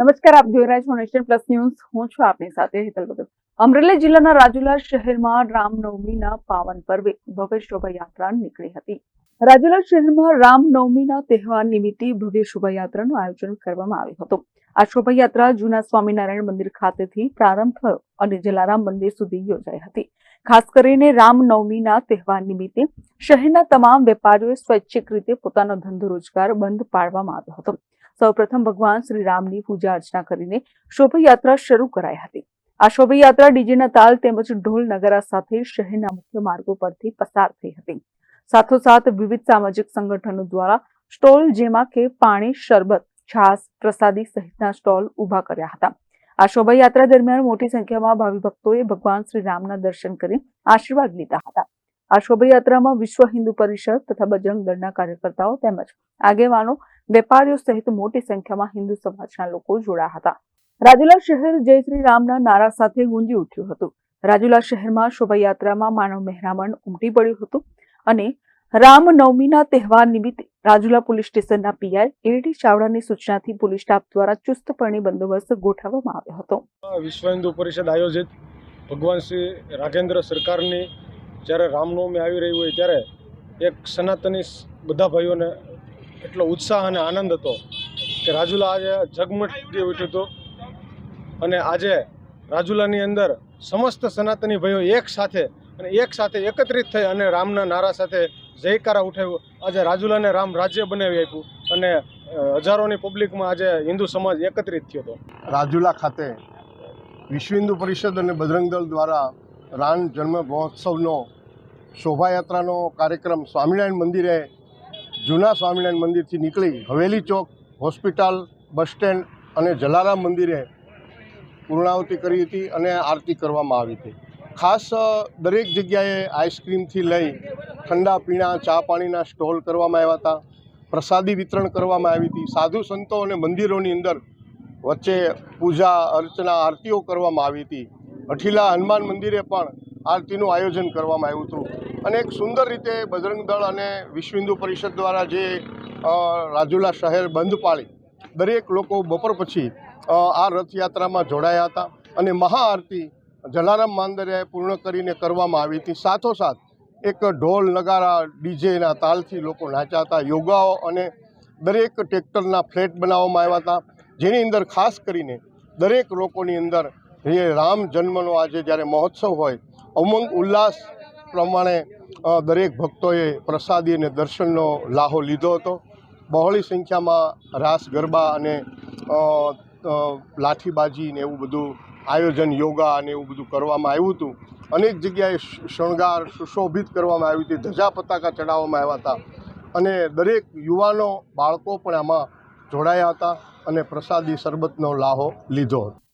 નમસ્કાર, આપ જોઈ રહ્યા છો નેશન પ્લસ ન્યૂઝ. હું છું આપની સાથે હેતલ ભગત. અમરેલી જિલ્લાના રાજુલા શહેરમાં રામનવમીના પાવન પર્વે, ભવ્ય શોભાયાત્રા નીકળી હતી. રાજુલા શહેરમાં રામનવમીના તહેવાર નિમિત્તે ભવ્ય શોભાયાત્રાનું આયોજન કરવામાં આવ્યું હતું. આ શોભાયાત્રા જૂના સ્વામિનારાયણ મંદિર ખાતેથી પ્રારંભ થયો અને જલારામ મંદિર સુધી યોજાઈ હતી. ખાસ કરીને રામનવમીના તહેવાર નિમિત્તે શહેરના તમામ વેપારીઓએ સ્વૈચ્છિક રીતે પોતાનો ધંધો રોજગાર બંધ પાડવામાં આવ્યો હતો. સૌપ્રથમ ભગવાન શ્રી રામની પૂજા અર્ચના કરીને શોભાયાત્રા શરૂ કરાઈ હતી. આ શોભાયાત્રા ડીજેના તાલ તેમજ ઢોલ નગારા સાથે શહેરના મુખ્ય માર્ગો પરથી પસાર થઈ હતી. સાથોસાથ વિવિધ સામાજિક સંગઠનો દ્વારા સ્ટોલ જેમાં કે પાણી, શરબત છાસ પ્રસાદી સહિતના સ્ટોલ ઊભા કર્યા હતા. આ શોભાયાત્રા દરમિયાન મોટી સંખ્યામાં ભાવિ ભક્તોએ ભગવાન શ્રી રામના દર્શન કરી આશીર્વાદ લીધા હતા. આ શોભાયાત્રામાં વિશ્વ હિન્દુ પરિષદ તથા બજરંગ દળના કાર્યકર્તાઓ તેમજ આગેવાનો, વેપારીઓ સહિત મોટી સંખ્યામાં હિન્દુ સમાજના લોકો જોડાયા હતા. રાજુલા શહેર જય શ્રી રામના નારા સાથે ગુંજી ઉઠ્યું હતું. રાજુલા શહેરમાં શોભાયાત્રામાં માનવ મહેરામણ ઉમટી પડ્યું હતું અને રામનવમીના તહેવાર નિમિત્તે રાજુલા પોલીસ સ્ટેશનના પીઆઈ એડી ચાવડાની સૂચનાથી પોલીસ સ્ટાફ દ્વારા ચુસ્તપણે બંદોબસ્ત ગોઠવવામાં આવ્યો હતો. વિશ્વ હિન્દુ પરિષદ આયોજિત ભગવાન શ્રી રાજેન્દ્ર સરકારની જ્યારે રામનવમી આવી રહી હોય ત્યારે એક સનાતની બધા ભાઈઓને એટલો ઉત્સાહ અને આનંદ હતો કે રાજુલા આજે જગમટી ઉઠ્યું હતું. અને આજે રાજુલાની અંદર સમસ્ત સનાતની ભાઈઓ એક સાથે અને એક સાથે એકત્રિત થઈ અને રામના નારા સાથે જયકારા ઉઠાવ્યું. આજે રાજુલાને રામ રાજ્ય બનાવી આપ્યું અને હજારોની પબ્લિકમાં આજે હિન્દુ સમાજ એકત્રિત થયો હતો. રાજુલા ખાતે વિશ્વ હિન્દુ પરિષદ અને બજરંગ દળ દ્વારા રામ જન્મ મહોત્સવનો શોભાયાત્રાનો કાર્યક્રમ સ્વામિનારાયણ મંદિરે જૂના સ્વામિનારાયણ મંદિરથી નીકળી Haveli Chowk, hospital, bus stand અને જલારામ મંદિરે પૂર્ણાહુતિ કરી હતી અને આરતી કરવામાં આવી હતી. ખાસ દરેક જગ્યાએ આઈસ્ક્રીમથી લઈ ઠંડા પીણા, ચા પાણીના સ્ટોલ કરવામાં આવ્યા હતા, પ્રસાદી વિતરણ કરવામાં આવી હતી. સાધુ સંતો અને મંદિરોની અંદર વચ્ચે પૂજા, અર્ચના, આરતીઓ કરવામાં આવી હતી. અઠીલા હનુમાન મંદિરે પણ આરતીનું આયોજન કરવામાં આવ્યું હતું. અને એક સુંદર રીતે બજરંગ દળ અને વિશ્વ હિન્દુ પરિષદ દ્વારા જે રાજુલા શહેર બંધ પાળી, દરેક લોકો બપોર પછી આ રથયાત્રામાં જોડાયા હતા અને મહાઆરતી જલારામ માંદરિયાએ પૂર્ણ કરીને કરવામાં આવી હતી. સાથોસાથ એક ઢોલ નગારા, ડીજેના તાલથી લોકો નાચ્યા હતા. યોગાઓ અને દરેક ટ્રેક્ટરના ફ્લેટ બનાવવામાં આવ્યા હતા. જેની અંદર ખાસ કરીને દરેક લોકોની અંદર રામ જન્મનો આજે જ્યારે મહોત્સવ હોય ઉમંગ ઉલ્લાસ પ્રમાણે દરેક ભક્તોએ પ્રસાદી અને દર્શનનો લાહો લીધો હતો. બહોળી સંખ્યામાં રાસ, ગરબા અને લાઠીબાજી ને એવું બધું આયોજન, યોગા અને એવું બધું કરવામાં આવ્યું હતું. અનેક જગ્યાએ શણગાર, સુશોભિત કરવામાં આવી હતી, ધજા પતાકા ચડાવવામાં આવ્યા હતા. અને દરેક યુવાનો, બાળકો પણ આમાં જોડાયા હતા અને પ્રસાદી, શરબતનો લાહો લીધો હતો.